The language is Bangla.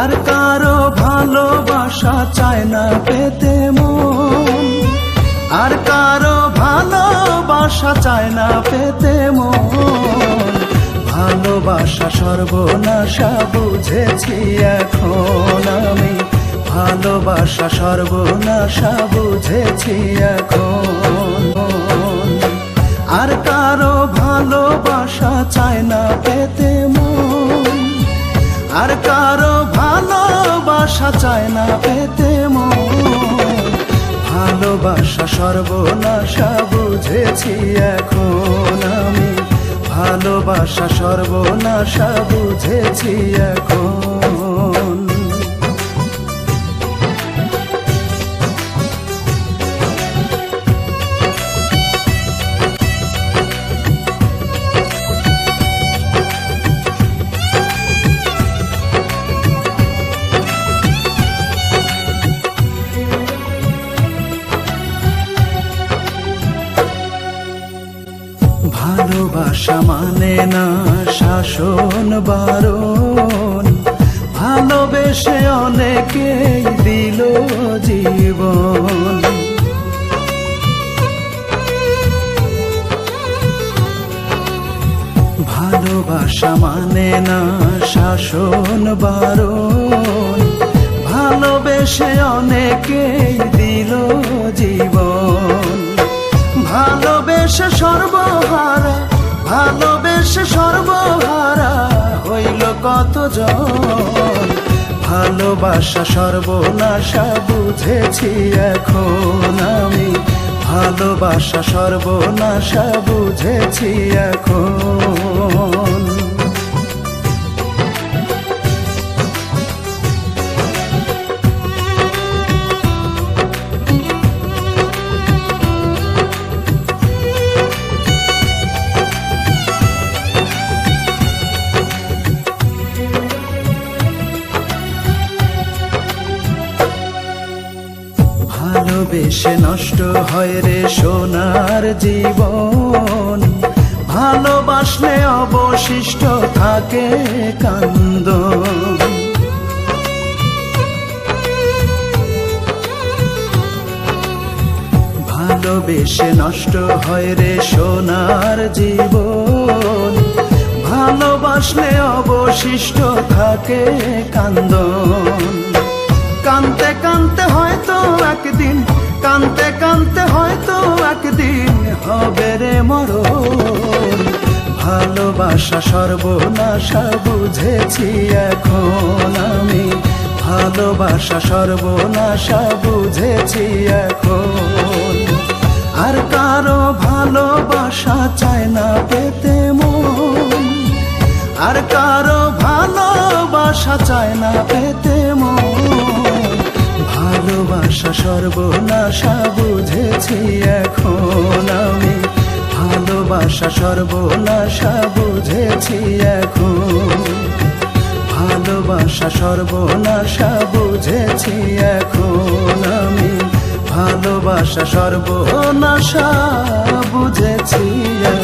আর কারও ভালোবাসা চায় না পেতে মন। আর কারও ভালোবাসা চায় না পেতে মন। ভালোবাসা সর্বনাশা বুঝেছি এখন আমি। ভালোবাসা সর্বনাশা বুঝেছি এখন। আর কারও ভালোবাসা চায় না পেতে মন। আর কারও ভালোবাসা চায় না পেতে ভালোবাসা সর্বনাশা বুঝেছি এখন আমি। ভালোবাসা সর্বনাশা বুঝেছি এখন। ভালোবাসা মানে না শাসন, বারণ। ভালোবেসে অনেকেই দিল জীবন। ভালোবাসা মানে না শাসন, বারণ। ভালোবেসে অনেকেই দিল জীবন। ভালোবেসে সর্বহারা ভালোবেসে সর্বহারা হইল কত জন ভালোবাসা সর্বনাশা বুঝেছি এখন আমি। ভালোবাসা সর্বনাশা বুঝেছি এখন। ভালোবেসে নষ্ট হয় রে সোনার জীবন। ভালোবাসলে অবশিষ্ট থাকে কান্দ ভালোবেসে নষ্ট হয় রে সোনার জীবন। ভালোবাসলে অবশিষ্ট থাকে কান্দন। কানতে কানতে একদিন, কানতে কানতে হয়তো একদিন হবে রে মরণ। ভালোবাসা সর্বনাশা বুঝেছি এখন আমি। ভালোবাসা সর্বনাশা বুঝেছি এখন। আর কারও ভালোবাসা চায় না পেতে মন। আর কারও ভালোবাসা চায় না পেতে সর্বনাশা বুঝেছি এখন আমি। ভালোবাসা সর্বনাশা বুঝেছি এখন। ভালোবাসা সর্বনাশা বুঝেছি এখন আমি। ভালোবাসা সর্বনাশা বুঝেছি এখন